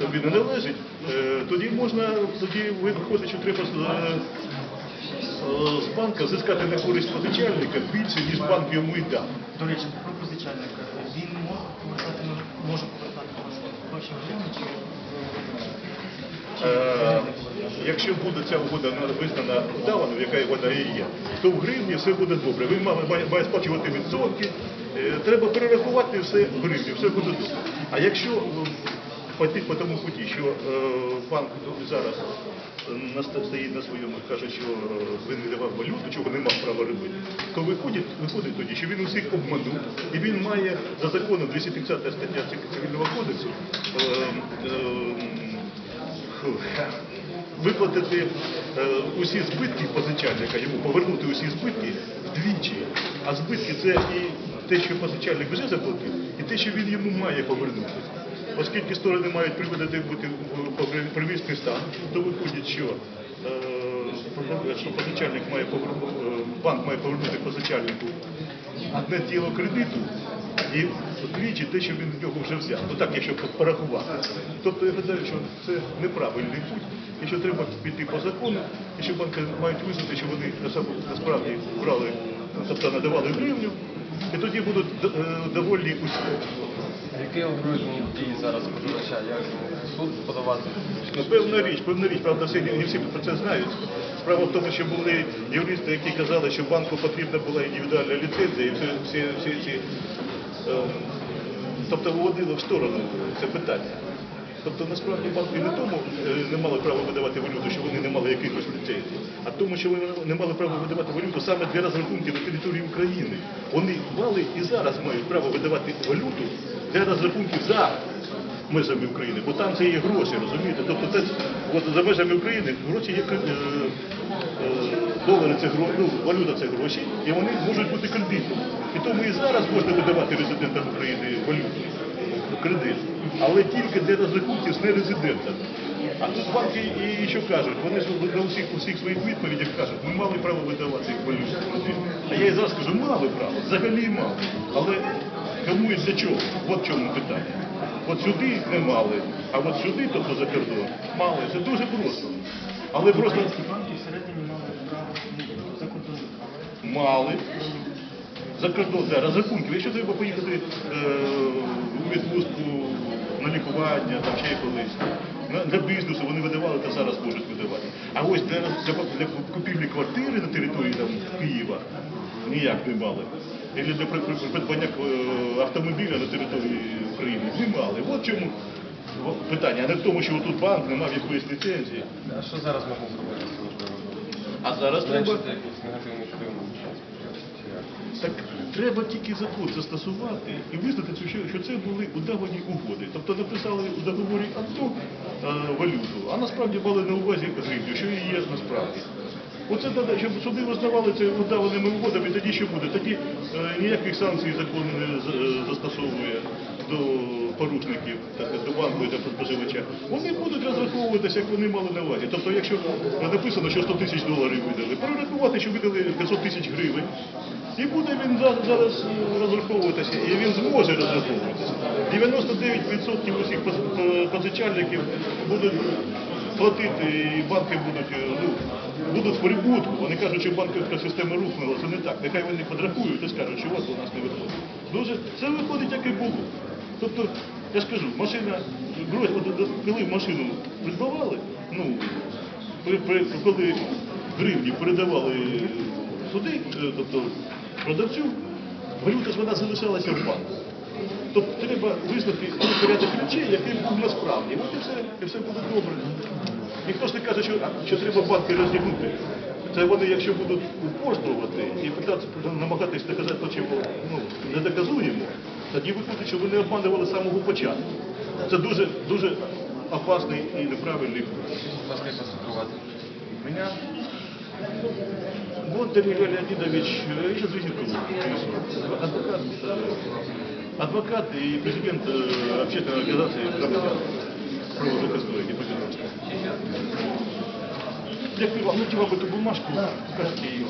тобі не належить, е, тоді можна, тоді виходить, що треба з, е, з банка зискати на користь позичальника більше, ніж банк йому й дав. До речі, про позичальника. Він може повертати, може повертати гроші гривні чи Е, Якщо буде ця угода визнана вдаваною, яка вона і є, то в гривні все буде добре. Ви має, сплачувати відсотки, треба перерахувати все в гривні, все буде добре. А якщо пойти по тому путі, що е, банк зараз е, стоїть на своєму, і каже, що е, він не давав валюту, чого не мав права робити, то виходить, виходить тоді, що він усіх обманув, і він має за законом 230 стаття Цивільного кодексу. виплатити е, усі збитки позичальника, йому повернути усі збитки вдвічі. А збитки це і те, що позичальник вже заплатив, і те, що він йому має повернути. Оскільки сторони мають приводити бути в привісний стан, то виходить, що, е, позичальник має повернути, банк має повернути позичальнику одне тіло кредиту і вдвічі те, що він в нього вже взяв. Ну так, якщо порахувати. Тобто я гадаю, що це неправильний путь, і що треба піти по закону, і що банки мають визнати, що вони насправді брали, тобто надавали гривню, і тоді будуть е, довольні усі. Який дії зараз споживача? Як суд подавати? Ну, певна річ, певна річ, правда, всі, не всі про це знають. Справа в тому, що були юристи, які казали, що банку потрібна була індивідуальна ліцензія, і всі, всі, ці, е, тобто виводили в сторону це питання. Тобто насправді банки не тому е, не мали права видавати валюту, що вони не мали якихось ліцензій, а тому, що вони не мали права видавати валюту саме для розрахунків на території України. Вони мали і зараз мають право видавати валюту для розрахунків за межами України, бо там це є гроші, розумієте? Тобто це от за межами України гроші є кредит. Долари це гроші, ну, валюта це гроші, і вони можуть бути кредитом. І тому і зараз можна видавати резидентам України валюту, кредит, але тільки для розрахунків з нерезидентами. А тут банки і що кажуть, вони ж на усіх усіх своїх відповідях кажуть, ми мали право видавати валюту. А я і зараз кажу, мали право, взагалі мали. Але кому і для чого? От в чому питання. От сюди не мали, а от сюди, тобто за кордон, мали. Це дуже просто. Але просто банки всередині мали право за кордоном. мали. За кордон, да, розрахунки. Якщо треба поїхати е, у відпустку на лікування, там ще колись, для бізнесу вони видавали, та зараз можуть видавати. А ось для, для, для купівлі квартири на території там, Києва ніяк не мали. І для при- при- придбання е, автомобіля на території України не мали. От чому питання, а не в тому, що тут банк не мав якоїсь ліцензії. А що зараз можна зробити? А зараз треба. Так треба тільки закон застосувати і визнати, що, це були удавані угоди. Тобто написали у договорі АТО е, валюту, а насправді мали на увазі гривню, що і є насправді. Оце треба, щоб суди визнавали це удаваними угодами, тоді що буде? Тоді е, ніяких санкцій закон не е, застосовує до порушників, до банку і до споживача. Вони будуть розраховуватися, як вони мали на увазі. Тобто, якщо написано, що 100 тисяч доларів видали, перерахувати, що видали 500 тисяч гривень, і буде він за- зараз е, розраховуватися, і він зможе розраховуватися. 99% усіх поз- позичальників будуть платити, і банки будуть, е, будуть в прибутку. Вони кажуть, що банківська система рухнула. Це не так. Нехай вони подрахують і скажуть, що от у нас не виходить. Дуже це виходить, як і було. Тобто, я ж кажу, машина, коли машину придбавали, ну, коли гривні передавали суди, е, тобто продавцю, валюта ж вона залишалася в банку. Тобто треба визнати порядок речей, який був насправді. От і все, і все буде добре. Ніхто ж не каже, що, що треба банки роздягнути. Це вони, якщо будуть упорствувати і питатися, намагатись доказати, то, чого ну, не доказуємо, тоді виходить, що вони обманювали з самого початку. Це дуже, дуже опасний і неправильний путь. Будь ласка, як вас супровати? Меня Бондарь Илья Леонидович, э, еще визитку адвокат, э, адвокат и президент э, общественной организации громадян правовых истории Подземновска. Дякую вам. Ну, ті, мабуть, ту бумажку, покажіть її.